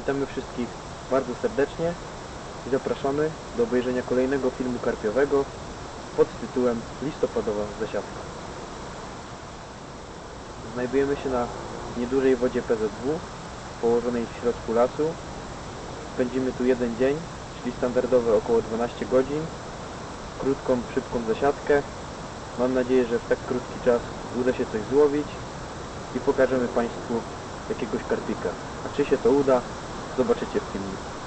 Witamy wszystkich bardzo serdecznie i zapraszamy do obejrzenia kolejnego filmu karpiowego pod tytułem Listopadowa zasiadka. Znajdujemy się na niedużej wodzie PZW, położonej w środku lasu. Spędzimy tu jeden dzień, czyli standardowe około 12 godzin, krótką, szybką zasiadkę. Mam nadzieję, że w tak krótki czas uda się coś złowić i pokażemy Państwu jakiegoś karpika. A czy się to uda, zobaczycie w filmiku.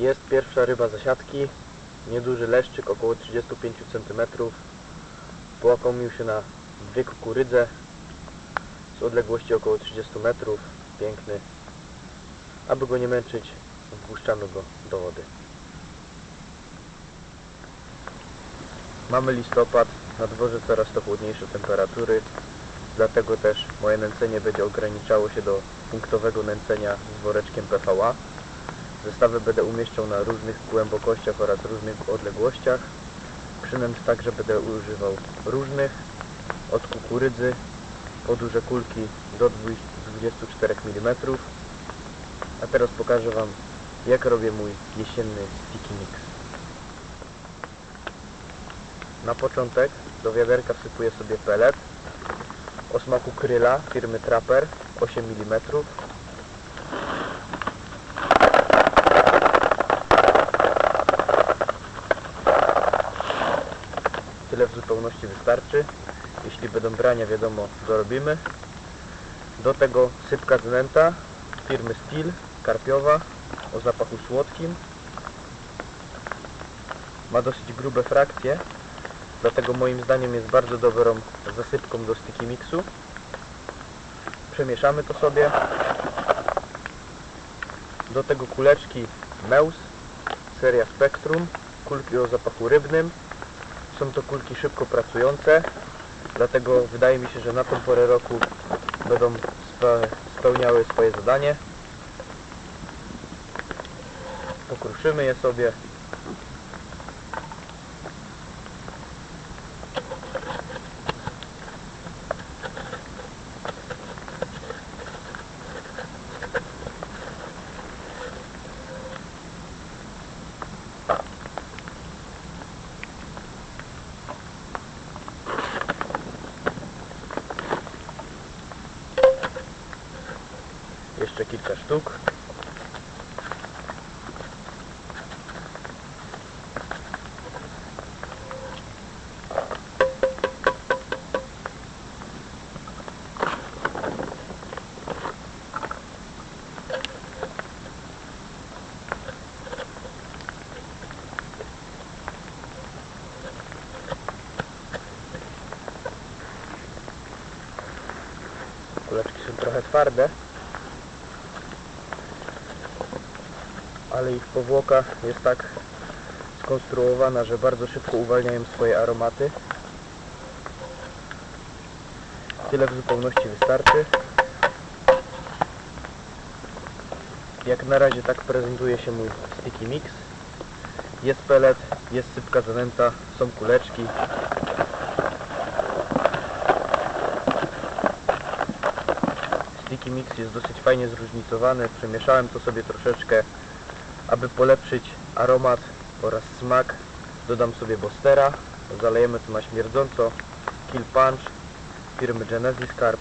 Jest pierwsza ryba zasiadki, nieduży leszczyk, około 35 cm. Połakomił się na dwie kukurydze z odległości około 30 metrów. Piękny. Aby go nie męczyć, wpuszczamy go do wody. Mamy listopad, na dworze coraz to chłodniejsze temperatury, dlatego też moje nęcenie będzie ograniczało się do punktowego nęcenia z woreczkiem PVA. Zestawy będę umieszczał na różnych głębokościach oraz różnych odległościach. Przynęt także będę używał różnych, od kukurydzy po duże kulki do 20 24 mm. A teraz pokażę Wam jak robię mój jesienny sticky mix. Na początek do wiaderka wsypuję sobie pelet o smaku kryla firmy Trapper 8 mm Tyle w zupełności wystarczy. Jeśli będą brania, wiadomo, dorobimy. Do tego sypka z nęta firmy Steel, karpiowa, o zapachu słodkim. Ma dosyć grube frakcje, dlatego moim zdaniem jest bardzo dobrą zasypką do sticky mixu. Przemieszamy to sobie. Do tego kuleczki Meus, seria Spectrum, kulki o zapachu rybnym. Są to kulki szybko pracujące, dlatego wydaje mi się, że na tą porę roku będą spe- spełniały swoje zadanie. Pokruszymy je sobie. Jeszcze kilka sztuk. Kuleczki są trochę twarde. Ale ich powłoka jest tak skonstruowana, że bardzo szybko uwalniają swoje aromaty. Tyle w zupełności wystarczy. Jak na razie tak prezentuje się mój sticky mix. Jest pelet, jest sypka zanęta, są kuleczki. Sticky mix jest dosyć fajnie zróżnicowany. Przemieszałem to sobie troszeczkę aby polepszyć aromat oraz smak dodam sobie Bostera. Zalejemy to na śmierdząco. Kill Punch firmy Genesis Carp.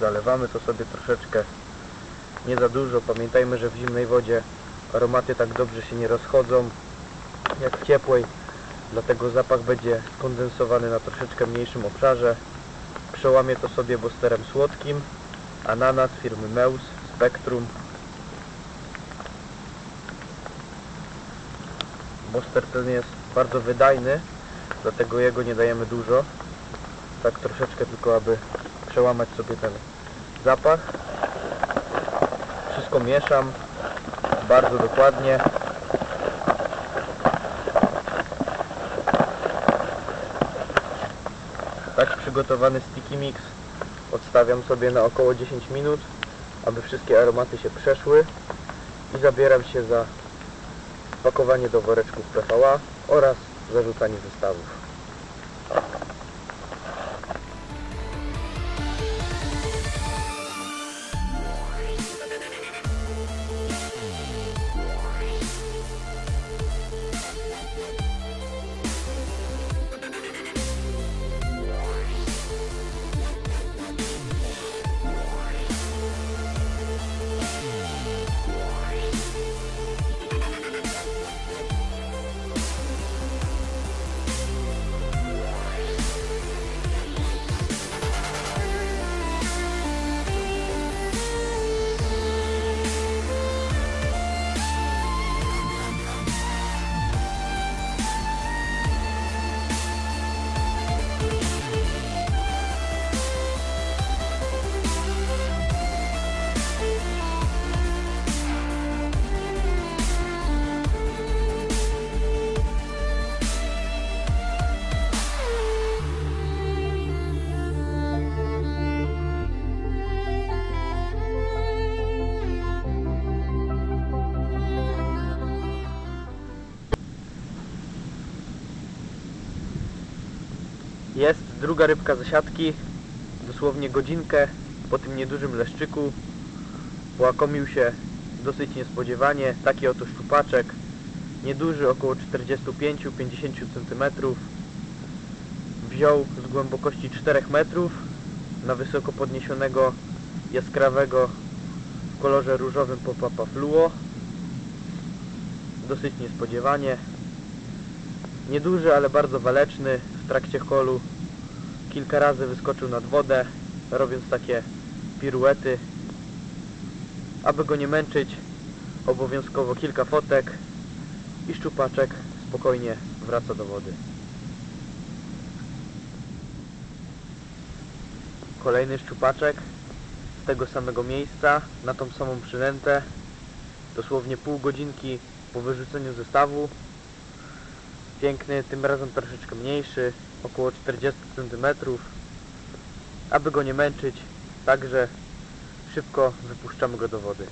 Zalewamy to sobie troszeczkę. Nie za dużo. Pamiętajmy, że w zimnej wodzie aromaty tak dobrze się nie rozchodzą jak w ciepłej. Dlatego zapach będzie skondensowany na troszeczkę mniejszym obszarze. Przełamię to sobie Bosterem słodkim. Ananas firmy Meus Spectrum Boster ten jest bardzo wydajny, dlatego jego nie dajemy dużo. Tak troszeczkę tylko, aby przełamać sobie ten zapach. Wszystko mieszam bardzo dokładnie. Tak przygotowany sticky mix odstawiam sobie na około 10 minut, aby wszystkie aromaty się przeszły i zabieram się za pakowanie do woreczków PVA oraz zarzucanie zestawów. Druga rybka ze siatki, dosłownie godzinkę po tym niedużym leszczyku. Łakomił się dosyć niespodziewanie, taki oto szczupaczek, nieduży, około 45-50 cm. Wziął z głębokości 4 metrów na wysoko podniesionego jaskrawego w kolorze różowym popapa fluo. Dosyć niespodziewanie. Nieduży, ale bardzo waleczny. W trakcie holu kilka razy wyskoczył nad wodę, robiąc takie piruety. Aby go nie męczyć, obowiązkowo kilka fotek i szczupaczek spokojnie wraca do wody. Kolejny szczupaczek z tego samego miejsca, na tą samą przynętę. Dosłownie pół godzinki po wyrzuceniu zestawu. Piękny, tym razem troszeczkę mniejszy, około 40 cm. Aby go nie męczyć, także szybko wypuszczamy go do wody.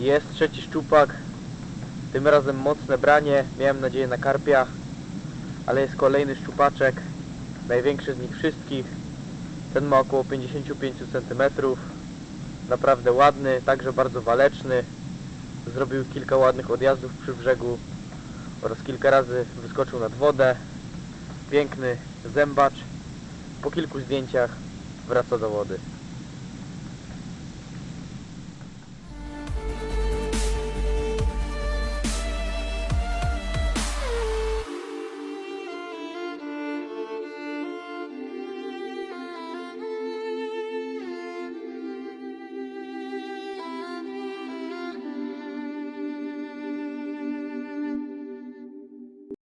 Jest trzeci szczupak. Tym razem mocne branie. Miałem nadzieję na karpia. Ale jest kolejny szczupaczek. Największy z nich wszystkich. Ten ma około 55 cm. Naprawdę ładny, także bardzo waleczny. Zrobił kilka ładnych odjazdów przy brzegu oraz kilka razy wyskoczył nad wodę. Piękny zębacz. Po kilku zdjęciach wraca do wody.